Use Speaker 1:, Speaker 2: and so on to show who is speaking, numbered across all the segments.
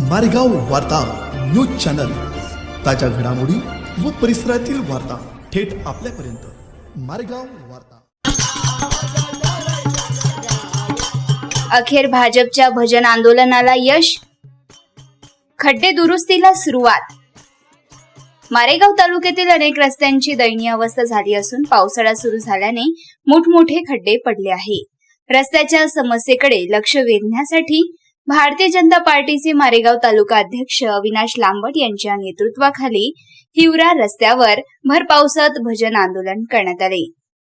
Speaker 1: मारेगाव वार्ता news channel. ताज्या घडामोडी व परिसरातील वार्ता थेट आपल्यापर्यंत. मारेगाव वार्ता.
Speaker 2: अखेर भाजपच्या भजन आंदोलनाला यश? खड्डे दुरुस्तीला सुरुवात. मारेगाव तालुक्यातील अनेक रस्त्यांची दयनीय अवस्था झाली असून पावसाळा सुरू झाल्याने मोठमोठे खड्डे पडले आहे. रस्त्याच्या समस्येकडे लक्ष वेधण्यासाठी भारतीय जनता पार्टीचे मारेगाव तालुका अध्यक्ष अविनाश लांबट यांच्या नेतृत्वाखाली हिवरा रस्त्यावर भर पावसात भजन आंदोलन करण्यात आले.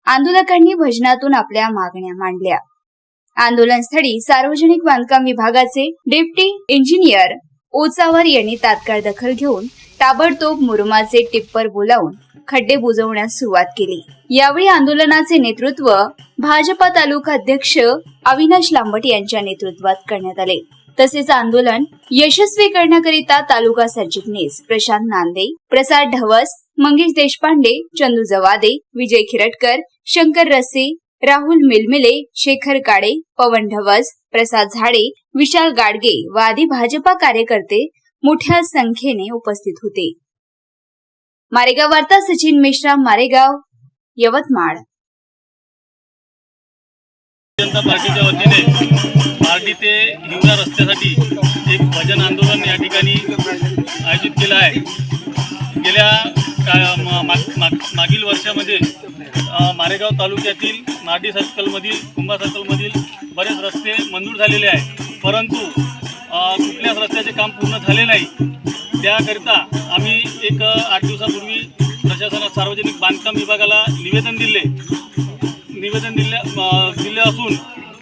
Speaker 2: आंदोलकांनी भजनातून आपल्या मागण्या मांडल्या. आंदोलनस्थळी सार्वजनिक बांधकाम विभागाचे डेप्टी इंजिनियर ओचावर यांनी तात्काळ दखल घेऊन ताबडतोब मुरुमाचे टिप्पर बोलावून खड्डे बुजवण्यास सुरुवात केली. यावेळी आंदोलनाचे नेतृत्व भाजपा तालुका अध्यक्ष अविनाश लांबट यांच्या नेतृत्वात करण्यात आले. तसेच आंदोलन यशस्वी करण्याकरिता तालुका सरचिटणीस प्रशांत नांदे प्रसाद ढवस मंगेश देशपांडे चंदू जवादे विजय खिरटकर शंकर रसे राहुल मिलमिले शेखर काडे पवन ढवस प्रसाद झाडे विशाल गाडगे व आदी भाजपा कार्यकर्ते मोठ्या संख्येने उपस्थित होते. मारेगाव वार्ता सचिन मिश्रा मारेगाव यवतमाळ.
Speaker 3: जनता पार्टीच्या वतीने पार्टी ते हिवरा रस्त्यासाठी एक भजन आंदोलन या ठिकाणी आयोजित केलं आहे. गेल्या का माग- माग- मागील वर्षामध्ये मारेगाव तालुक्यातील नाडी सर्कलमधील कुंभा सर्कलमधील बरेच रस्ते मंजूर झालेले आहे परंतु कुठल्याच रस्त्याचे काम पूर्ण झाले नाही. त्याकरिता आम्ही एक आठ दिवसापूर्वी प्रशासनात सार्वजनिक बांधकाम विभागाला निवेदन दिले. निवेदन दिले दिले असून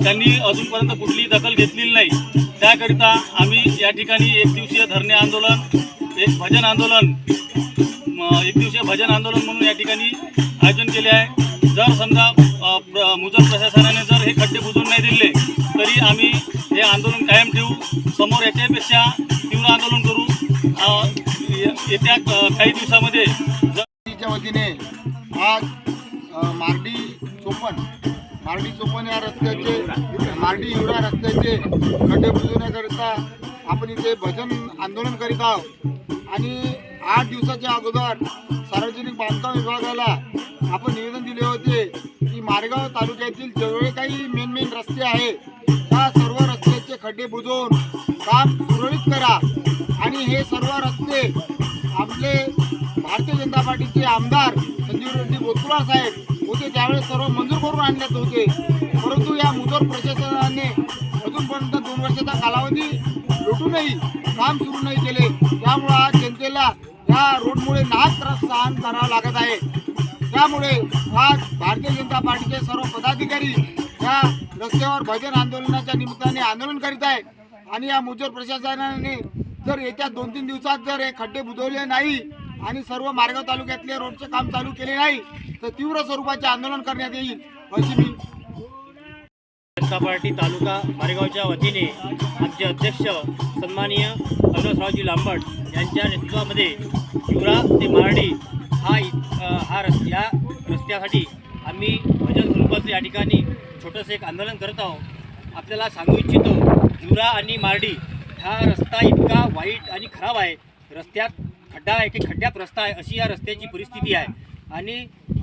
Speaker 3: त्यांनी अजूनपर्यंत कुठलीही दखल घेतलेली नाही. त्याकरिता आम्ही या ठिकाणी एक दिवसीय धरणे आंदोलन एक भजन आंदोलन म, एक दिवसीय भजन आंदोलन म्हणून या ठिकाणी आयोजन केले आहे. जर समजा मुजब मुजर प्रशासनाने जर हे खड्डे बुजून येत्या काही दिवसामध्ये
Speaker 4: जनतेच्या वतीने आज मार्डी चोपन मार्डी चोपन या रस्त्याचे मार्डी युरा रस्त्याचे खड्डे बुजवण्याकरिता आपण इथे भजन आंदोलन करीत आहोत. आणि आठ दिवसाच्या अगोदर सार्वजनिक बांधकाम विभागाला आपण निवेदन दिले होते की मारेगाव तालुक्यातील जेवढे काही मेन मेन रस्ते आहे त्या सर्व रस्त्याचे खड्डे बुजवून काम सुरळीत करा. आणि हे सर्व रस्ते आपले भारतीय जनता पार्टीचे आमदार संजीव रेड्डी बोतकुळा साहेब होते त्यावेळेस सर्व मंजूर करून आणण्यात होते. परंतु या मुदोर प्रशासनाने अजूनपर्यंत दोन वर्षाचा कालावधी लुटूनही काम सुरू नाही केले. त्यामुळं आज जनतेला या रोडमुळे नाच त्रास सहन करावा लागत आहे. त्यामुळे आज भारतीय जनता पार्टीचे सर्व पदाधिकारी या रस्त्यावर भजन आंदोलनाच्या निमित्ताने आंदोलन करीत आहे आणि या मुजोर प्रशासनाने जर येत्या दोन तीन दिवसात जर हे खड्डे बुजवले नाही आणि सर्व मार्गाव तालुक्यातले रोडचे काम चालू केले नाही तर तीव्र स्वरूपाचे आंदोलन करण्यात येईल. अशी मी
Speaker 5: जनता पार्टी तालुका मारेगावच्या वतीने आमचे अध्यक्ष सन्माननीय अविनाशरावजी लांबट यांच्या नेतृत्वामध्ये युवरा ते मारडी हा हा रस् या रस्त्यासाठी आम्ही भजन स्वरूपाचं या ठिकाणी छोटंसं एक आंदोलन करत आहोत. आपल्याला सांगू इच्छितो युवरा आणि मारडी हा रस्ता इतका वाईट आणि खराब आहे. रस्त्यात खड्डा आहे की खड्ड्यात रस्ता आहे अशी या रस्त्याची परिस्थिती आहे. आणि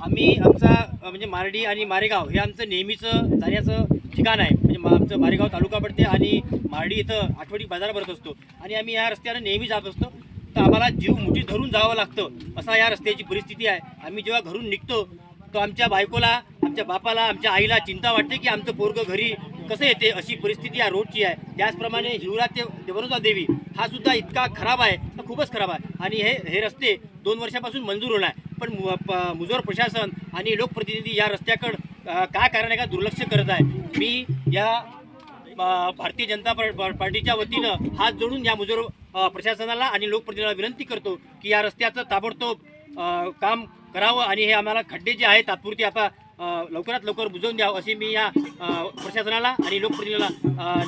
Speaker 5: आम्ही आमचा म्हणजे मारडी आणि मारेगाव हे आमचं नेहमीचं जाण्याचं ठिकाण आहे. म्हणजे आमचं मारेगाव तालुका पडते आणि मारडी इथं आठवडी बाजार भरत असतो. आणि आम्ही या रस्त्यानं नेहमी जात असतो. तर आम्हाला जीव मुठी धरून जावं लागतं असा या रस्त्याची परिस्थिती आहे. आम्ही जेव्हा घरून निघतो तो आमच्या बायकोला आमच्या बापाला आमच्या आईला चिंता वाटते की आमचं पोरगं घरी कसं येते अशी परिस्थिती या रोडची आहे. त्याचप्रमाणे हिवरा ते देवी हा सुद्धा इतका खराब आहे खूपच खराब आहे. आणि हे हे रस्ते दोन वर्षापासून मंजूर होणार आहे. पण प- मुजोर प्रशासन आणि लोकप्रतिनिधी या रस्त्याकडं काय कारण आहे का दुर्लक्ष करत आहे. मी या भारतीय जनता पार्टीच्या वतीनं हात जोडून या मुजोर प्रशासनाला आणि लोकप्रतिनिधीला विनंती करतो की या रस्त्याचं ताबडतोब काम करावं आणि हे आम्हाला खड्डे जे आहेत तात्पुरती आता लवकरात लवकर बुजवून द्यावं अशी मी या प्रशासनाला आणि लोकप्रतिनिधीला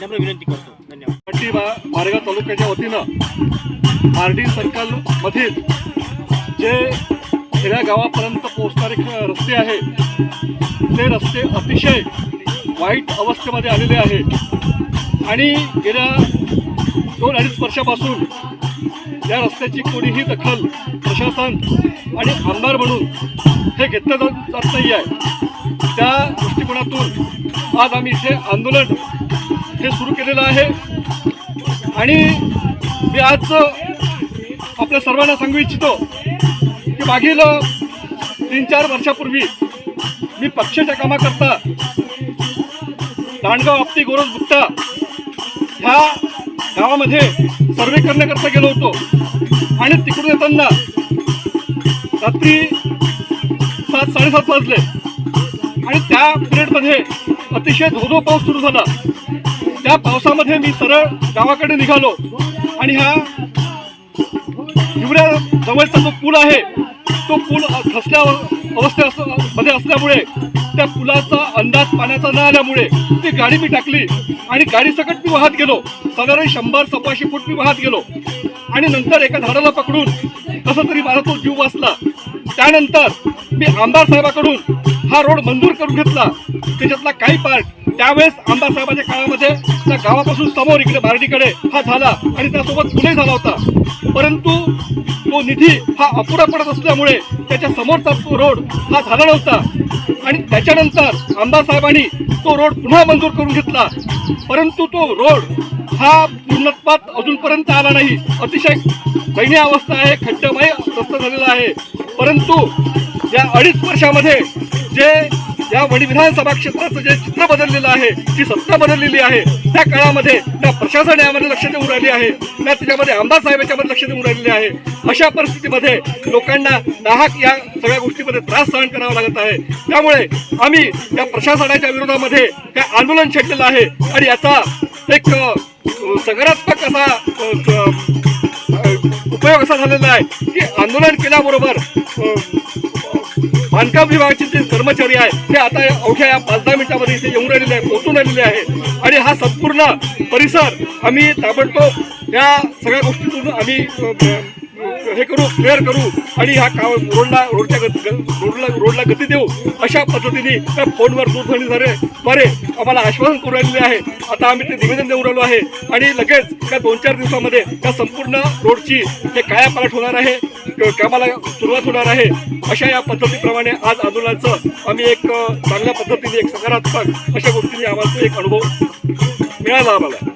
Speaker 5: नम्र विनंती करतो. धन्यवाद.
Speaker 3: मारेगाव तालुक्याच्या वतीनं आर डी सर्कलमधील जे खेड्या गावापर्यंत पोहोचणारे रस्ते आहे ते रस्ते अतिशय वाईट अवस्थेमध्ये आलेले आहे. आणि गेल्या
Speaker 6: दोन अडीच वर्षापासून या रस्त्याची कोणीही दखल प्रशासन आणि आमदार म्हणून हे घेतलं जात जात नाही आहे त्या दृष्टिकोनातून आज आम्ही इथे आंदोलन हे सुरू केलेलं आहे. आणि मी आज आपल्या सर्वांना सांगू इच्छितो की मागील तीन चार वर्षापूर्वी मी पक्षाच्या कामाकरता दांडगाव आपटी गोरज गुप्ता ह्या गावामध्ये सर्वे करण्याकरता गेलो होतो. आणि तिकडून येताना रात्री सात साडेसात वाजले. आणि त्या पिरियडमध्ये अतिशय धोधो पाऊस सुरू झाला. त्या पावसामध्ये मी सरळ गावाकडे निघालो. आणि ह्या हिवऱ्या जवळचा जो पूल आहे तो पूल खसल्या अवस्थे असमध्ये असल्यामुळे त्या पुलाचा अंदाज पाण्याचा न आल्यामुळे ती गाडी मी टाकली आणि गाडी सकट मी वाहत गेलो. साधारण शंभर सव्वाशे फूट मी वाहत गेलो. आणि नंतर एका झाडाला पकडून कसं तरी मला तो जीव वाचला. त्यानंतर मी आमदार साहेबाकडून हा रोड मंजूर करून घेतला. त्याच्यातला काही पार्ट त्यावेळेस आमदार साहेबांच्या काळामध्ये त्या गावापासून समोर इकडे बारडीकडे हा झाला आणि त्यासोबत पुणे झाला होता. परंतु तो निधी हा अपुरा पडत असल्यामुळे त्याच्या समोरचा तो रोड हा झाला नव्हता. आणि त्याच्यानंतर आमदार साहेबांनी तो रोड पुन्हा मंजूर करून घेतला. परंतु तो रोड हा पूर्णत्वात अजूनपर्यंत आला नाही. अतिशय दैनीय अवस्था आहे खड्डमय रस्ता झालेला आहे. परंतु या अडीच वर्षामध्ये जे या वडी विधानसभा क्षेत्राचं जे चित्र बदललेलं आहे जी सत्ता बदललेली आहे त्या काळामध्ये त्या प्रशासन यामध्ये लक्ष देऊन राहिली आहे त्या त्याच्यामध्ये आमदार साहेब याच्यामध्ये लक्ष देऊन राहिलेले आहे. अशा परिस्थितीमध्ये लोकांना नाहक या सगळ्या गोष्टीमध्ये त्रास सहन करावा लागत आहे. त्यामुळे आम्ही त्या प्रशासनाच्या विरोधामध्ये काय आंदोलन छेडलेलं आहे आणि याचा एक सकारात्मक असा उपयोग असा झालेला आहे की आंदोलन केल्याबरोबर बांधकाम विभागाचे जे कर्मचारी आहेत ते आता अवघ्या या पाच दहा मिनिटामध्ये इथे येऊन राहिलेले आहे पोहोचून राहिलेले आहे आणि हा संपूर्ण परिसर आम्ही ताबडतोब या सगळ्या गोष्टीतून आम्ही हे करू क्लिअर करू आणि ह्या का रोडला रोडच्या ग- रोडला रोडला गती देऊ अशा पद्धतीने त्या फोनवर दूरध्वनीद्वारे द्वारे आम्हाला आश्वासन करू राहिलेले आहे. आता आम्ही ते निवेदन देऊन राहिलो आहे आणि लगेच त्या दोन चार दिवसामध्ये त्या संपूर्ण रोडची हे कायापालट होणार आहे कामाला सुरुवात होणार आहे. अशा या पद्धतीप्रमाणे आज आंदोलनाचं आम्ही एक चांगल्या पद्धतीने एक सकारात्मक अशा गोष्टीने आम्हाला एक अनुभव मिळाला आम्हाला.